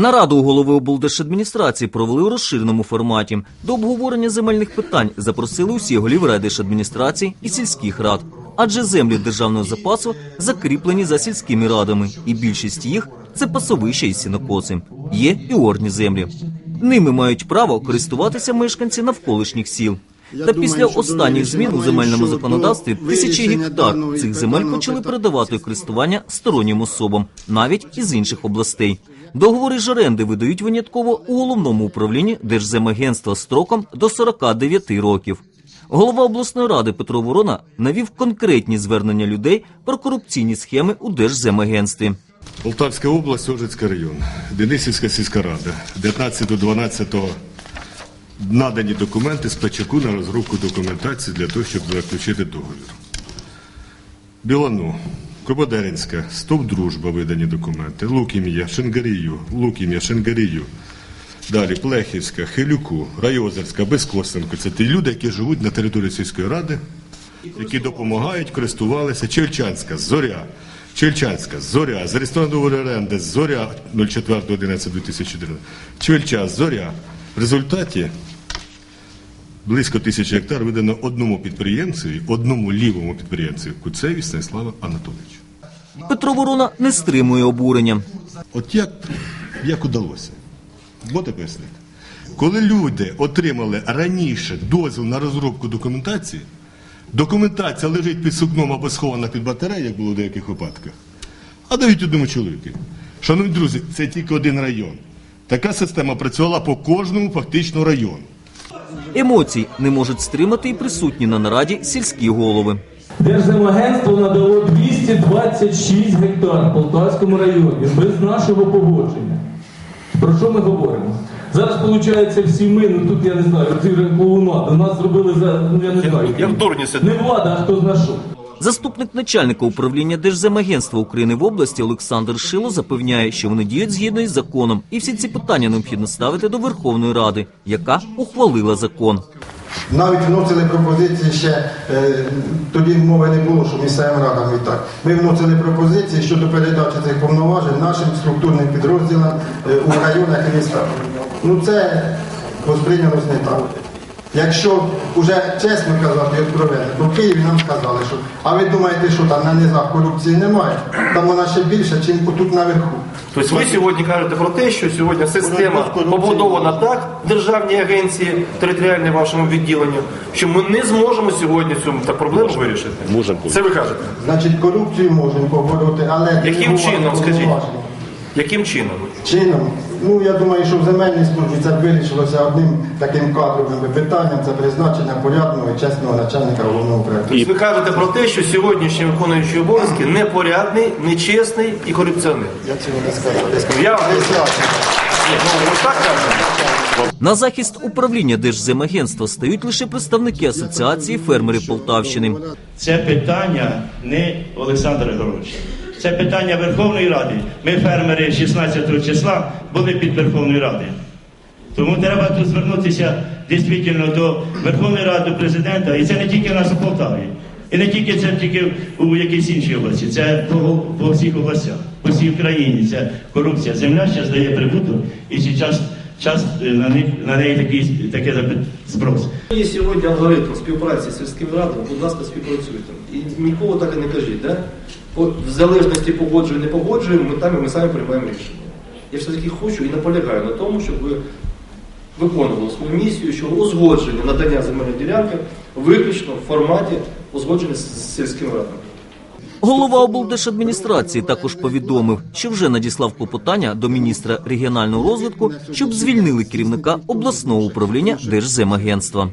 Нараду голови облдержадміністрації провели у розширеному форматі. До обговорення земельних питань запросили усі голів райдержадміністрації і сільських рад. Адже землі державного запасу закріплені за сільськими радами, і більшість їх це пасовища і сінокоси. Є і орні землі. Ними мають право користуватися мешканці навколишніх сіл. Та після останніх змін у земельному законодавстві тисячі гектар цих земель почали передавати у користування стороннім особам, навіть із інших областей. Договори ж оренди видають винятково у головному управлінні Держземагентства строком до 49 років. Голова обласної ради Петро Ворона навів конкретні звернення людей про корупційні схеми у Держземагентстві. Полтавська область, Ожицький район, Денисівська сільська рада, 19.12 надані документи з Печаку на розробку документації для того, щоб заключити договір. Білану, Кободеринська, Стоп Дружба видані документи, Лукім'я, Шенгарію, Лукім'я, Шенгарію. Далі Плехівська, Хилюку, Райозерська, Безкосенко. Це ті люди, які живуть на території сільської ради, які допомагають, користувалися. Чельчанська, Зоря. Чельчанська, Зоря, зареєстрована договір оренди, Зоря 04.11.2014. Чельча, Зоря. В результаті близько тисячі гектар видано одному підприємцеві, одному лівому підприємцеві, Куцеві Станіслава Анатолійовича. Петро Ворона не стримує обурення. От як, як удалося? Можете пояснити? Коли люди отримали раніше дозвіл на розробку документації, документація лежить під сукном або схована під батарею, як було в деяких випадках, а дають одному чоловіку. Шановні друзі, це тільки один район. Така система працювала по кожному фактично району. Емоцій не можуть стримати і присутні на нараді сільські голови. Держземагентство надало 226 гектар Полтавському районі без нашого погодження. Про що ми говоримо? Зараз, виходить, всі ми, ну тут я не знаю, ці до нас зробили за, я не знаю. Я в дурні сиджу. Не влада, а хто зна що. Заступник начальника управління Держземагентства України в області Олександр Шило запевняє, що вони діють згідно із законом, і всі ці питання необхідно ставити до Верховної Ради, яка ухвалила закон. Навіть вносили пропозиції ще, е, тоді мови не було, що місцевим радам і так. Ми вносили пропозиції щодо передачі цих повноважень нашим структурним підрозділам е, у районах і містах. Ну це восприйнялось не так. Якщо вже чесно казати і откровенно, то в Києві нам сказали, що а ви думаєте, що там на низах корупції немає? Там вона ще більше, ніж тут наверху. Тобто ви сьогодні кажете про те, що сьогодні система побудована так в державній агенції територіальній вашому відділенню, що ми не зможемо сьогодні цю та проблему вирішити. Можемо. Це ви кажете. Значить, корупцію можемо побороти, але Яким чином, скажіть? Яким чином? Чином. Ну, я думаю, що в земельній службі це вирішилося одним таким кадровим питанням, це призначення порядного і чесного начальника головного проєкту. Тобто ви кажете про те, що сьогоднішній виконуючий обов'язки непорядний, нечесний і корупціонер. Я цього не сказав. Я сказав, ну так кажете. На захист управління Держземагентства стають лише представники асоціації фермерів Полтавщини. Це питання не Олександра Григоровича. Це питання Верховної Ради. Ми, фермери 16 числа, були під Верховною Радою. Тому треба тут звернутися дійсно до Верховної Ради, президента. І це не тільки в нас у Полтаві. І не тільки це тільки у якійсь іншій області, це по, по всіх областях, по всій Україні. Це корупція. Земля ще здає прибуток, і зараз час е, на, них, на неї такий, таке спрос. Є сьогодні алгоритм співпраці з сільськими радами, будь ласка, співпрацюйте. І нікого так і не кажіть, да? В залежності погоджуємо, не погоджуємо, ми там і ми самі приймаємо рішення. Я все-таки хочу і наполягаю на тому, щоб ви виконували свою місію, що узгодження надання земельної ділянки виключно в форматі узгодження з сільськими радами. Голова облдержадміністрації також повідомив, що вже надіслав клопотання до міністра регіонального розвитку, щоб звільнили керівника обласного управління Держземагентства.